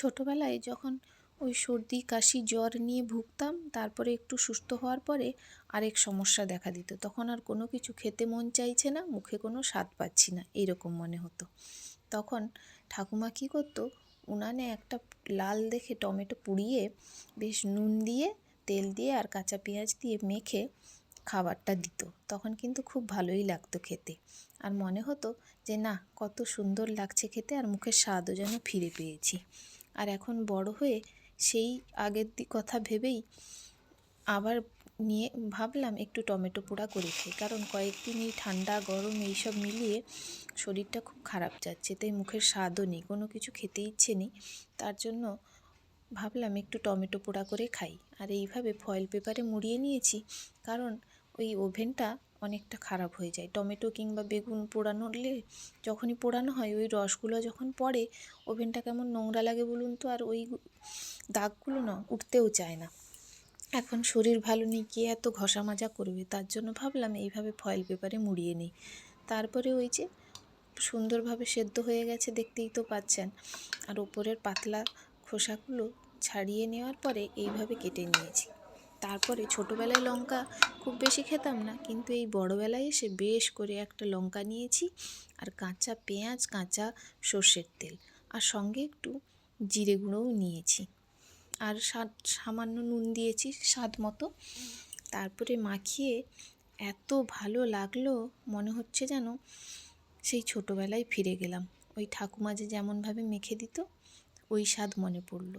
ছোটোবেলায় যখন ওই সর্দি, কাশি, জ্বর নিয়ে ভুগতাম, তারপরে একটু সুস্থ হওয়ার পরে আরেক সমস্যা দেখা দিত। তখন আর কোনো কিছু খেতে মন চাইছে না, মুখে কোনো স্বাদ পাচ্ছি না এইরকম মনে হতো। তখন ঠাকুমা কী করতো, উনানে একটা লাল দেখে টমেটো পুড়িয়ে বেশ নুন দিয়ে, তেল দিয়ে আর কাঁচা পেঁয়াজ দিয়ে মেখে খাবারটা দিত। তখন কিন্তু খুব ভালোই লাগতো খেতে। আর মনে হতো যে, না, কত সুন্দর লাগছে খেতে, আর মুখের স্বাদও যেন ফিরে পেয়েছি। আর এখন বড় হয়ে সেই আগের কথা ভেবেই আবার নিয়ে ভাবলাম একটু টমেটো পোড়া করে খাই। কারণ কয়েকদিন এই ঠান্ডা, গরম এইসব মিলিয়ে শরীরটা খুব খারাপ যাচ্ছে। তাই মুখের স্বাদও নেই, কোনো কিছু খেতে ইচ্ছে নেই। তার জন্য ভাবলাম একটু টমেটো পোড়া করে খাই। আর এইভাবে ফয়েল পেপারে মুড়িয়ে নিয়েছি। কারণ ওই ওভেনটা অনেকটা খারাপ হয়ে যায়। টমেটো কিংবা বেগুন পোড়ানোলে যখনই পোড়ানো হয়, ওই রসগুলো যখন পড়ে, ওভেনটা কেমন নোংরা লাগে বলুন তো? আর ওই দাগগুলো না উঠতেও চায় না। এখন শরীর ভালো নেই, কে এত ঘষা মাজা করবে? তার জন্য ভাবলাম এইভাবে ফয়েল পেপারে মুড়িয়ে নিই। তারপরে ওই যে সুন্দরভাবে সেদ্ধ হয়ে গেছে, দেখতেই তো পাচ্ছেন। আর ওপরের পাতলা খোসাগুলো ছাড়িয়ে নেওয়ার পরে এইভাবে কেটে নিয়েছি। তারপরে ছোটোবেলায় লঙ্কা খুব বেশি খেতাম না, কিন্তু এই বড়োবেলায় এসে বেশ করে একটা লঙ্কা নিয়েছি আর কাঁচা পেঁয়াজ, কাঁচা সর্ষের তেল আর সঙ্গে একটু জিরে গুঁড়োও নিয়েছি। আর স্বাদ, সামান্য নুন দিয়েছি স্বাদ মতো। তারপরে মাখিয়ে এত ভালো লাগল, মনে হচ্ছে যেন সেই ছোটোবেলায় ফিরে গেলাম। ওই ঠাকুমা যে যেমনভাবে মেখে দিত, ওই স্বাদ মনে পড়ল।